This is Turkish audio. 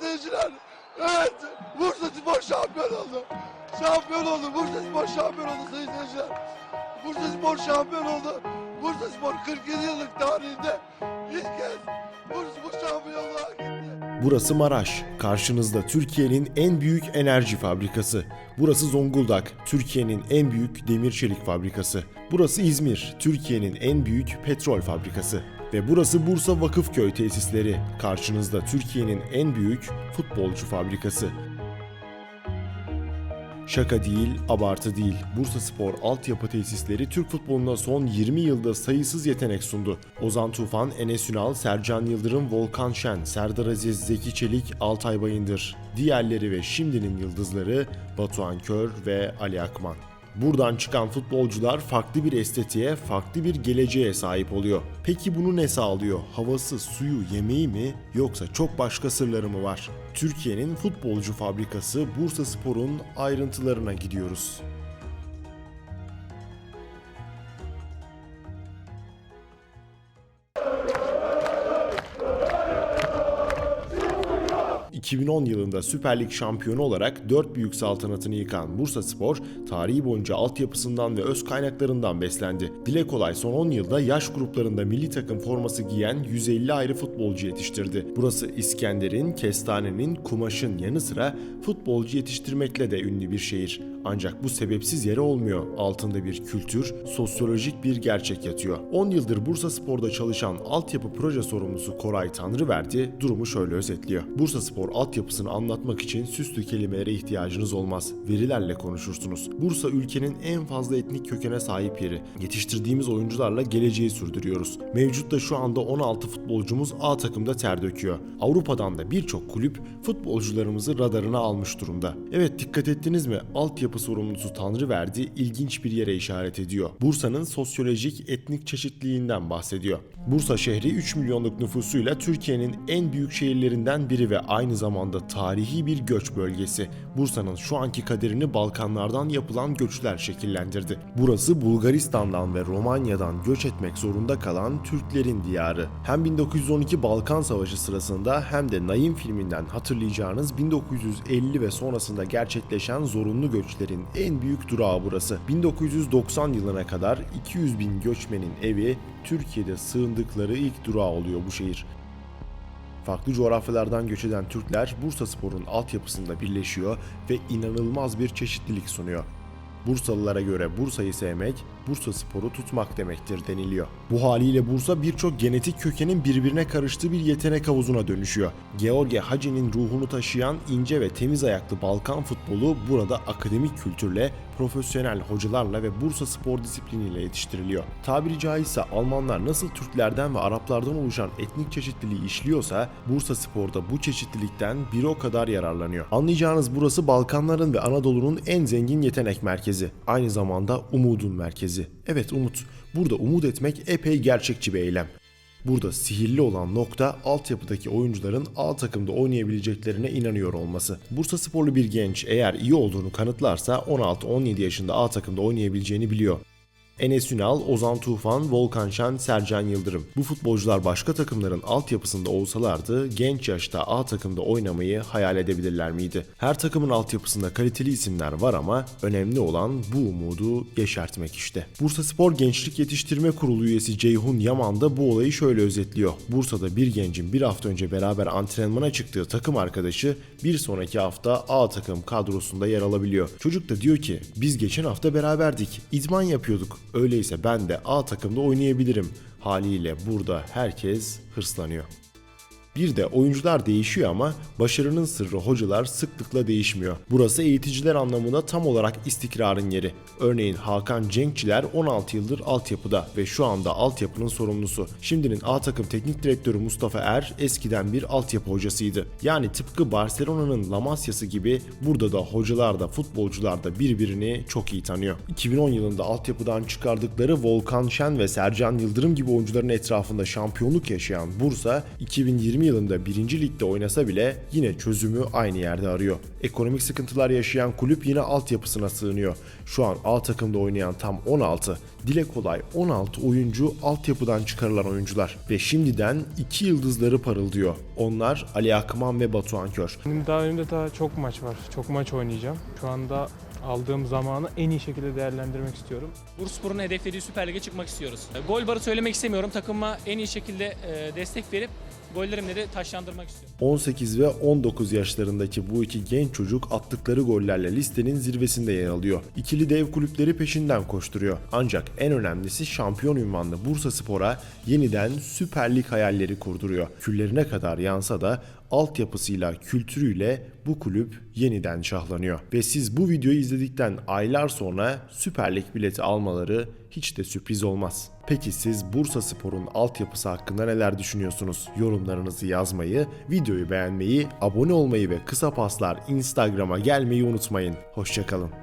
Seyirciler. Evet. Bursa Spor şampiyon oldu. Şampiyon oldu. Bursa Spor şampiyon oldu sayın seyirciler. Bursa Spor şampiyon oldu. Bursa Spor 47 yıllık tarihinde ilk kez Bursa Spor şampiyonluğa gitti. Burası Maraş. Karşınızda Türkiye'nin en büyük enerji fabrikası. Burası Zonguldak, Türkiye'nin en büyük demir çelik fabrikası. Burası İzmir, Türkiye'nin en büyük petrol fabrikası. Ve burası Bursa Vakıfköy tesisleri. Karşınızda Türkiye'nin en büyük futbolcu fabrikası. Şaka değil, abartı değil. Bursa Spor altyapı tesisleri Türk futboluna son 20 yılda sayısız yetenek sundu. Ozan Tufan, Enes Ünal, Sercan Yıldırım, Volkan Şen, Serdar Aziz, Zeki Çelik, Altay Bayındır. Diğerleri ve şimdinin yıldızları Batuhan Kör ve Ali Akman. Buradan çıkan futbolcular farklı bir estetiğe, farklı bir geleceğe sahip oluyor. Peki bunu ne sağlıyor? Havası, suyu, yemeği mi yoksa çok başka sırları mı var? Türkiye'nin futbolcu fabrikası Bursa Spor'un ayrıntılarına gidiyoruz. ...2010 yılında Süper Lig şampiyonu olarak dört büyük saltanatını yıkan Bursa Spor... ...tarihi boyunca altyapısından ve öz kaynaklarından beslendi. Dile kolay son 10 yılda yaş gruplarında milli takım forması giyen 150 ayrı futbolcu yetiştirdi. Burası İskender'in, Kestane'nin, Kumaş'ın yanı sıra futbolcu yetiştirmekle de ünlü bir şehir. Ancak bu sebepsiz yere olmuyor. Altında bir kültür, sosyolojik bir gerçek yatıyor. 10 yıldır Bursa Spor'da çalışan altyapı proje sorumlusu Koray Tanrıverdi durumu şöyle özetliyor. Bursa Spor altyapısını anlatmak için süslü kelimelere ihtiyacınız olmaz. Verilerle konuşursunuz. Bursa ülkenin en fazla etnik kökene sahip yeri. Yetiştirdiğimiz oyuncularla geleceği sürdürüyoruz. Mevcutta şu anda 16 futbolcumuz A takımda ter döküyor. Avrupa'dan da birçok kulüp futbolcularımızı radarına almış durumda. Evet dikkat ettiniz mi? Altyapı sorumlusu Tanrıverdi ilginç bir yere işaret ediyor. Bursa'nın sosyolojik etnik çeşitliliğinden bahsediyor. Bursa şehri 3 milyonluk nüfusuyla Türkiye'nin en büyük şehirlerinden biri ve aynı zamanda tarihi bir göç bölgesi. Bursa'nın şu anki kaderini Balkanlardan yapılan göçler şekillendirdi. Burası Bulgaristan'dan ve Romanya'dan göç etmek zorunda kalan Türklerin diyarı. Hem 1912 Balkan Savaşı sırasında hem de Naim filminden hatırlayacağınız 1950 ve sonrasında gerçekleşen zorunlu göçlerin en büyük durağı burası. 1990 yılına kadar 200 bin göçmenin evi Türkiye'de sığındıkları ilk durağı oluyor bu şehir. Farklı coğrafyalardan göç eden Türkler Bursa Spor'un altyapısında birleşiyor ve inanılmaz bir çeşitlilik sunuyor. Bursalılara göre Bursa'yı sevmek, Bursa Spor'u tutmak demektir deniliyor. Bu haliyle Bursa birçok genetik kökenin birbirine karıştığı bir yetenek havuzuna dönüşüyor. George Hacı'nin ruhunu taşıyan ince ve temiz ayaklı Balkan futbolu burada akademik kültürle, profesyonel hocalarla ve Bursa spor disipliniyle yetiştiriliyor. Tabiri caizse Almanlar nasıl Türklerden ve Araplardan oluşan etnik çeşitliliği işliyorsa Bursa Spor'da bu çeşitlilikten bir o kadar yararlanıyor. Anlayacağınız burası Balkanların ve Anadolu'nun en zengin yetenek merkezi. Aynı zamanda umudun merkezi. Evet umut. Burada umut etmek epey gerçekçi bir eylem. Burada sihirli olan nokta altyapıdaki oyuncuların A takımda oynayabileceklerine inanıyor olması. Bursa sporlu bir genç eğer iyi olduğunu kanıtlarsa 16-17 yaşında A takımda oynayabileceğini biliyor. Enes Ünal, Ozan Tufan, Volkan Şen, Sercan Yıldırım. Bu futbolcular başka takımların altyapısında olsalardı genç yaşta A takımda oynamayı hayal edebilirler miydi? Her takımın altyapısında kaliteli isimler var ama önemli olan bu umudu yeşertmek işte. Bursa Spor Gençlik Yetiştirme Kurulu üyesi Ceyhun Yaman da bu olayı şöyle özetliyor. Bursa'da bir gencin bir hafta önce beraber antrenmana çıktığı takım arkadaşı bir sonraki hafta A takım kadrosunda yer alabiliyor. Çocuk da diyor ki biz geçen hafta beraberdik, idman yapıyorduk. Öyleyse ben de A takımda oynayabilirim. Haliyle burada herkes hırslanıyor. Bir de oyuncular değişiyor ama başarının sırrı hocalar sıklıkla değişmiyor. Burası eğiticiler anlamında tam olarak istikrarın yeri. Örneğin Hakan Cenkçiler 16 yıldır altyapıda ve şu anda altyapının sorumlusu. Şimdinin A takım teknik direktörü Mustafa Er eskiden bir altyapı hocasıydı. Yani tıpkı Barcelona'nın La Masia'sı gibi burada da hocalar da futbolcular da birbirini çok iyi tanıyor. 2010 yılında altyapıdan çıkardıkları Volkan Şen ve Sercan Yıldırım gibi oyuncuların etrafında şampiyonluk yaşayan Bursa 2020 2020 yılında 1. ligde oynasa bile yine çözümü aynı yerde arıyor. Ekonomik sıkıntılar yaşayan kulüp yine altyapısına sığınıyor. Şu an A takımda oynayan tam 16, dile kolay 16 oyuncu altyapıdan çıkarılan oyuncular ve şimdiden 2 yıldızları parıldıyor. Onlar Ali Akman ve Batuhan Kör. Daha önümde daha çok maç var. Çok maç oynayacağım. Şu anda aldığım zamanı en iyi şekilde değerlendirmek istiyorum. Bursaspor'un hedeflediği Süper Lig'e çıkmak istiyoruz. Gol barı söylemek istemiyorum. Takıma en iyi şekilde e, destek verip gollerimle de taşlandırmak istiyorum. 18 ve 19 yaşlarındaki bu iki genç çocuk attıkları gollerle listenin zirvesinde yer alıyor. İkili dev kulüpleri peşinden koşturuyor. Ancak en önemlisi şampiyon ünvanlı Bursa Spor'a yeniden Süper Lig hayalleri kurduruyor. Küllerine kadar yansa da altyapısıyla, kültürüyle bu kulüp yeniden şahlanıyor. Ve siz bu videoyu izledikten aylar sonra Süper Lig bileti almaları hiç de sürpriz olmaz. Peki siz Bursa Spor'un altyapısı hakkında neler düşünüyorsunuz? Yorumlarınızı yazmayı, videoyu beğenmeyi, abone olmayı ve kısa paslar Instagram'a gelmeyi unutmayın. Hoşçakalın.